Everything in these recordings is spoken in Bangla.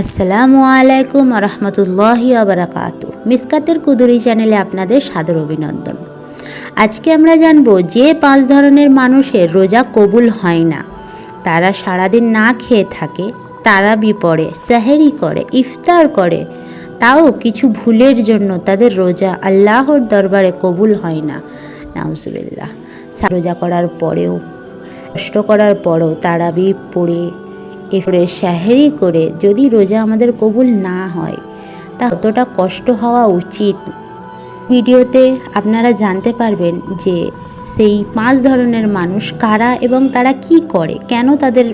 আসসালামু আলাইকুম রহমতুল্লাহি আবরাকাত মিসকাতের কুদুরি চ্যানেলে আপনাদের সাদর অভিনন্দন। আজকে আমরা জানব যে পাঁচ ধরনের মানুষের রোজা কবুল হয় না। তারা সারাদিন না খেয়ে থাকে, তারা বিপড়ে সাহেরি করে, ইফতার করে, তাও কিছু ভুলের জন্য তাদের রোজা আল্লাহর দরবারে কবুল হয় না। নাউজুবিল্লাহ। রোজা করার পরেও, কষ্ট করার পরও তারাবি পড়ে এরপরে সাহেরি করে যদি রোজা আমাদের কবুল না হয়, তা কতটা কষ্ট হওয়া উচিত? ভিডিওতে আপনারা জানতে পারবেন যে সেই পাঁচ ধরনের মানুষ কারা এবং তারা কি করে, কেন তাদের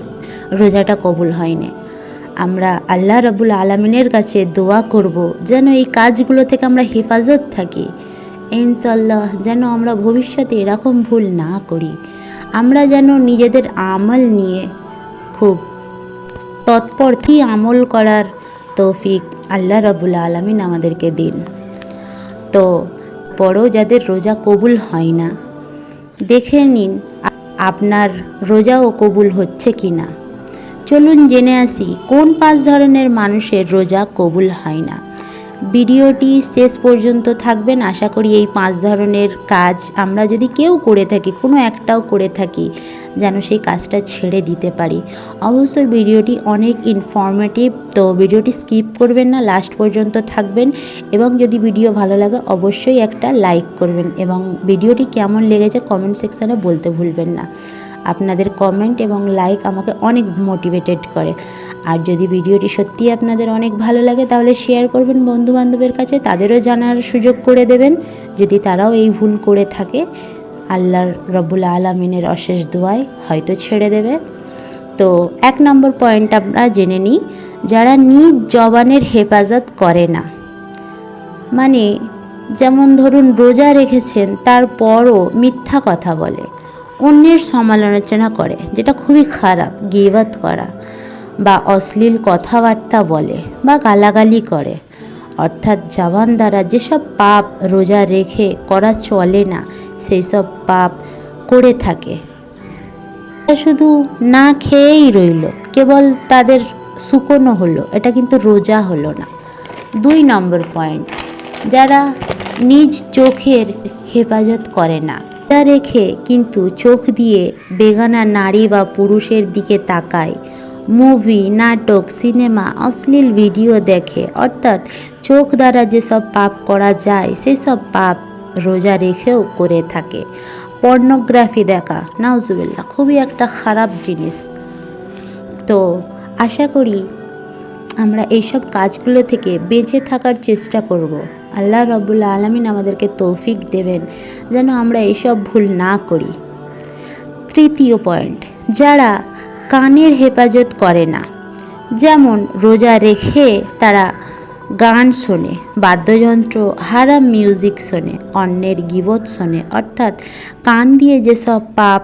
রোজাটা কবুল হয় না আমরা আল্লাহ রবুল আলমিনের কাছে দোয়া করব যেন এই কাজগুলো থেকে আমরা হেফাজত থাকি। ইনশাল্লাহ যেন আমরা ভবিষ্যতে এরকম ভুল না করি। আমরা যেন নিজেদের আমল নিয়ে খুব তৎপরથી আমল করার তৌফিক আল্লাহ রবুল আলমিন আমাদেরকে দিন। তো পরেও যাদের রোজা কবুল হয় না, দেখে নিন আপনার রোজাও কবুল হচ্ছে কি না চলুন জেনে আসি কোন পাঁচ ধরনের মানুষের রোজা কবুল হয় না। ভিডিওটি শেষ পর্যন্ত থাকবেন। আশা করি এই পাঁচ ধরনের কাজ আমরা যদি কেউ করে থাকি, কোনো একটাও করে থাকি যেন সেই কাজটা ছেড়ে দিতে পারি। অবশ্যই ভিডিওটি অনেক ইনফর্মেটিভ তো ভিডিওটি স্কিপ করবেন না লাস্ট পর্যন্ত থাকবেন এবং যদি ভিডিও ভালো লাগে অবশ্যই একটা লাইক করবেন এবং ভিডিওটি কেমন লেগেছে কমেন্ট সেকশানে বলতে ভুলবেন না। আপনাদের কমেন্ট এবং লাইক আমাকে অনেক মোটিভেটেড করে। আর যদি ভিডিওটি সত্যিই আপনাদের অনেক ভালো লাগে তাহলে শেয়ার করবেন বন্ধু বান্ধবের কাছে, তাদেরও জানার সুযোগ করে দেবেন। যদি তারাও এই ভুল করে থাকে আল্লাহর রব্বুল আলমিনের অশেষ দোয়ায় হয়তো ছেড়ে দেবে। তো এক নম্বর পয়েন্ট আমরা জেনে নিই, যারা নিজ জবানের হেফাজত করে না মানে যেমন ধরুন রোজা রেখেছেন, তারপরও মিথ্যা কথা বলে, অন্যের সমালোচনা করে, যেটা খুবই খারাপ, গিবাত করা, বা অশ্লীল কথাবার্তা বলে, বা গালাগালি করে, অর্থাৎ জাবান দ্বারা যেসব পাপ রোজা রেখে করা চলে না সেই সব পাপ করে থাকে। শুধু না খেয়েই রইল, কেবল তাদের শুকনো হলো, এটা কিন্তু রোজা হলো না। দুই নম্বর পয়েন্ট, যারা নিজ চোখের হেফাজত করে না। তা রেখে কিন্তু চোখ দিয়ে বেগানা নারী বা পুরুষের দিকে তাকায়। মুভি, নাটক, সিনেমা, অশ্লীল ভিডিও দেখে, অর্থাৎ চোখ দ্বারা যেসব পাপ করা যায়, সেসব পাপ রোজা রেখেও করে থাকে। পর্নোগ্রাফি দেখা নাউজুবিল্লাহ খুবই একটা খারাপ জিনিস। তো আশা করি আমরা এইসব কাজগুলো থেকে বেঁচে থাকার চেষ্টা করব। আল্লাহ রবুল্লা আলমিন আমাদেরকে তৌফিক দেবেন যেন আমরা এইসব ভুল না করি। তৃতীয় পয়েন্ট, যারা কানের হেফাজত করে না, যেমন রোজা রেখে তারা গান শোনে, বাদ্যযন্ত্র হারাম মিউজিক শোনে, অন্যের গিবত শোনে, অর্থাৎ কান দিয়ে যেসব পাপ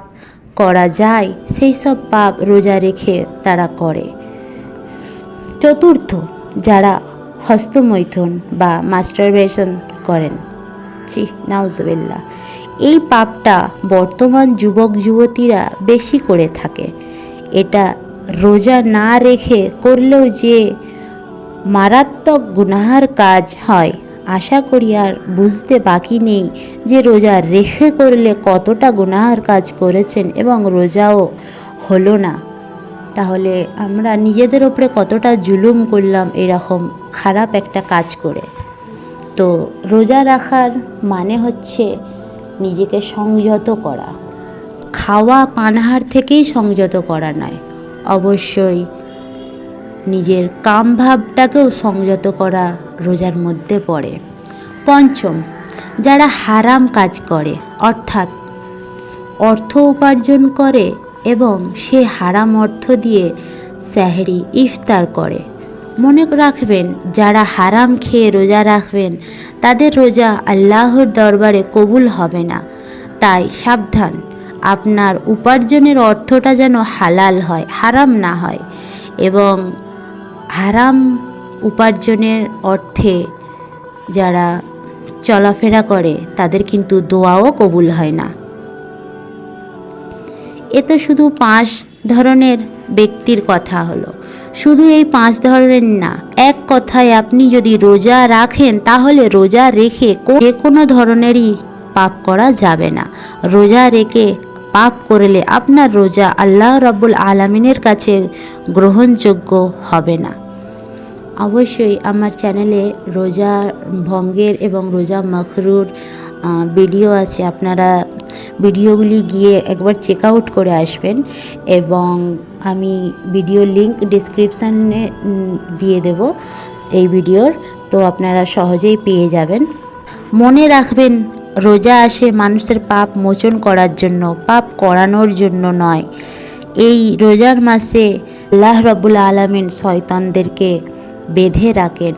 করা যায়, সেই সব পাপ রোজা রেখে তারা করে। চতুর্থ, যারা হস্তমৈথুন বা মাস্টারবেশন করেন। জি নাউজবিল্লা এই পাপটা বর্তমান যুবক, যুবতীরা বেশি করে থাকে। এটা রোজা না রেখে করলেও যে মারাত্মক গুনাহার কাজ হয়। আশা করি আর বুঝতে বাকি নেই যে রোজা রেখে করলে কতটা গুনাহার কাজ করেছেন এবং রোজাও হলো না। তাহলে আমরা নিজেদের ওপরে কতটা জুলুম করলাম এরকম খারাপ একটা কাজ করে। তো রোজা রাখার মানে হচ্ছে নিজেকে সংযত করা। খাওয়া পানাহার থেকেই সংযত করা নয়। অবশ্যই নিজের কামভাবটাকেও সংযত করা রোজার মধ্যে পড়ে। পঞ্চম, যারা হারাম কাজ করে, অর্থাৎ অর্থ উপার্জন করে এবং সে হারাম অর্থ দিয়ে স্যাহরি ইফতার করে। মনে রাখবেন, যারা হারাম খেয়ে রোজা রাখবেন, তাদের রোজা আল্লাহর দরবারে কবুল হবে না। তাই সাবধান, আপনার উপার্জনের অর্থটা যেন হালাল হয়, হারাম না হয় এবং হারাম উপার্জনের অর্থে যারা চলাফেরা করে, তাদের কিন্তু দোয়াও কবুল হয় না। এ তো শুধু পাঁচ ধরনের ব্যক্তির কথা হলো। শুধু এই পাঁচ ধরনের না, এক কথায় আপনি যদি রোজা রাখেন, তাহলে রোজা রেখে যে কোনো ধরনেরই পাপ করা যাবে না। রোজা রেখে পাপ করলে আপনার রোজা আল্লাহ রাব্বুল আলমিনের কাছে গ্রহণযোগ্য হবে না। অবশ্যই আমার চ্যানেলে রোজা ভঙ্গের এবং রোজা মখরুর ভিডিও আছে, আপনারা ভিডিওগুলি গিয়ে একবার চেক আউট করে আসবেন এবং আমি ভিডিও লিংক ডিসক্রিপশানে দিয়ে দেব এই ভিডিওর, তো আপনারা সহজেই পেয়ে যাবেন। মনে রাখবেন রোজা আসে মানুষের পাপ মোচন করার জন্য, পাপ করানোর জন্য নয়। এই রোজার মাসে আল্লাহ রবুল আলমিন শয়তানদেরকে বেঁধে রাখেন।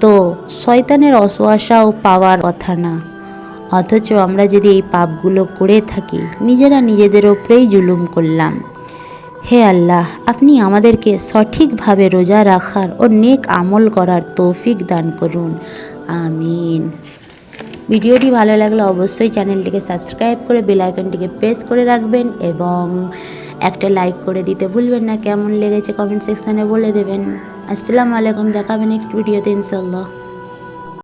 তো শয়তানের অশোয়াশাও পাওয়ার কথা না। অথচ আমরা যদি এই পাপগুলো করে থাকি, নিজেরা নিজেদের ওপরেই জুলুম করলাম। হে আল্লাহ, আপনি আমাদেরকে সঠিকভাবে রোজা রাখার ও নেক আমল করার তৌফিক দান করুন। আমিন। ভিডিওটি ভালো লাগলে অবশ্যই চ্যানেলটিকে সাবস্ক্রাইব করে বেল আইকনটিকে প্রেস করে রাখবেন এবং একটা লাইক করে দিতে ভুলবেন না। কেমন লেগেছে কমেন্ট সেকশানে বলে দেবেন। আসসালামু আলাইকুম দেখাবেন নেক্সট ভিডিওতে ইনশাল্লাহ